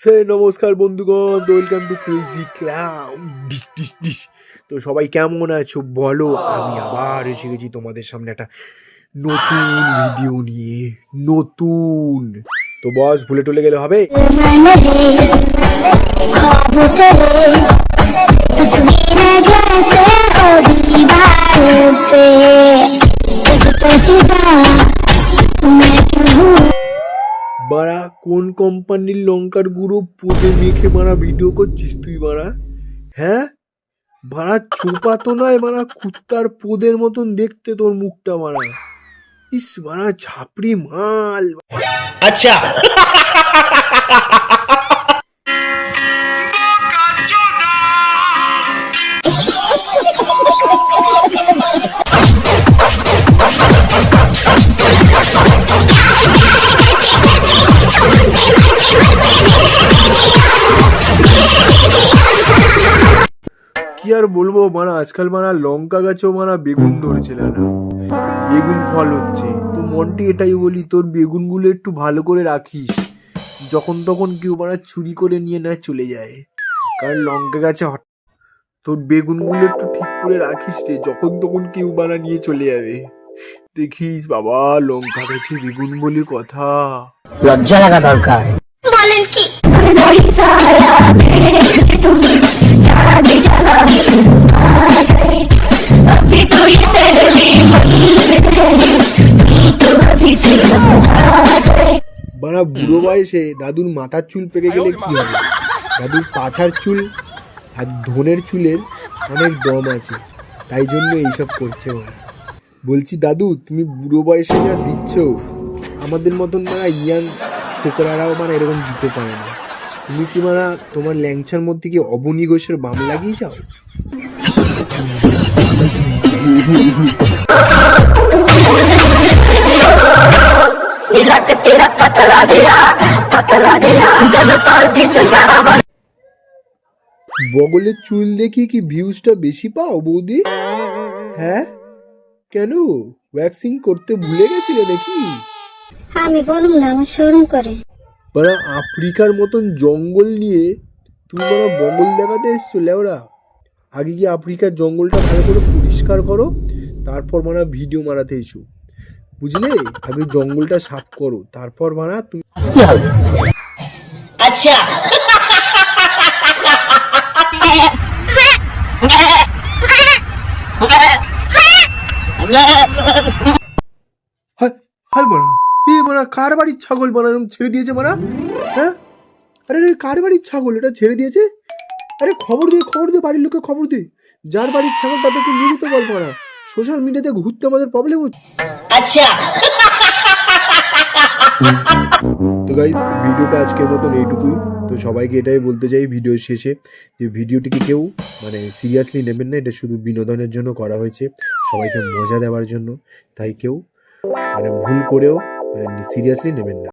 সে নমস্কার বন্ধুগণ welcome to crazy cloud তো সবাই কেমন আছো? বলো, আমি আবার এসে গেছি তোমাদের সামনে একটা নতুন ভিডিও নিয়ে। নতুন। তো বস ভুলে টুলে গেলে হবে? বাড়া, কোন কোম্পানির লঙ্কার গুঁড়ো পুজো মেখে মারা ভিডিও করছিস তুই বাড়া? হ্যাঁ? বাড়া চোপা তো নয় মারা কুত্তার পোদের মতন দেখতে তোর মুখটা মারা ইস বাড়া, ঝাপড়ি মাল। আচ্ছা। আর বলব মারা আজকাল মারা লঙ্কা গাছেও মারা বেগুন ধরেছিল না। বেগুন ফল হচ্ছে। তো মনটি এটাই বলি তোর বেগুনগুলো একটু ভালো করে রাখিস। যখন তখন কেউ মারা চুরি করে নিয়ে না চলে যায়। কারণ লঙ্কা গাছে হট তোর বেগুনগুলো একটু ঠিক করে রাখিস রে যখন তখন কেউ বানা নিয়ে চলে যাবে। দেখিস বাবা লঙ্কা গাছে বেগুন বলি কথা। লজ্জা লাগা দরকার। বানা বুড়ো বয়সে দাদুর মাথার চুল পেকে গেলে কি হবে? দাদুর পাছার চুল আর ধনের চুলের অনেক দম আছে। তাই জন্য এইসব করছে ওরা। বলছি দাদু তুমি বুড়ো বয়সে যা দিচ্ছ আমাদের মতন মারা ইয়াং ছোকরারাও মানে এরকম দিতে পারে না। তুমি কি মারা তোমার ল্যাংচার মধ্যে কি অবনী ঘোষের বাম লাগিয়ে যাও? বগলের চুল দেখি কি ভিউজটা বেশি পাও বৌদি? হ্যাঁ? কেন? ওয়্যাক্সিং করতে ভুলে গেছিলে নাকি? আমি বলুন না আমার শোরুম করে। মানে আফ্রিকার মতন জঙ্গল নিয়ে তুমি মানে বগল দেখাতে এসছো লেওরা। আগে কি আফ্রিকার জঙ্গলটা ভালো করে পরিষ্কার করো তারপর মানে ভিডিও মারাতে এসো। বুঝলে? আগে জঙ্গলটা সাফ করো তারপর মানা তুই আচ্ছা। হাই মারা। কার বাড়ির ছাগল মারা? ছেড়ে দিয়েছে মারা? হ্যাঁ? আরে কার বাড়ির ছাগল? এটা ছেড়ে দিয়েছে? আরে খবর দিয়ে খবর দিয়ে বাড়ির লোকে খবর দিয়ে যার বাড়ির ছাগল তাদেরকে নিয়ে যেতে পারব না সোশ্যাল মিডিয়াতে ঘুরতে আমাদের প্রবলেম হচ্ছে। আচ্ছা। তো গাইস ভিডিওটা আজকের মতন এইটুকুই। তো সবাইকে এটাই বলতে চাই ভিডিও শেষে যে ভিডিওটিকে কেউ মানে সিরিয়াসলি নেবেন না, এটা শুধু বিনোদনের জন্য করা হয়েছে, সবাইকে মজা দেওয়ার জন্য। তাই কেউ মানে ভুল করেও মানে সিরিয়াসলি নেবেন না।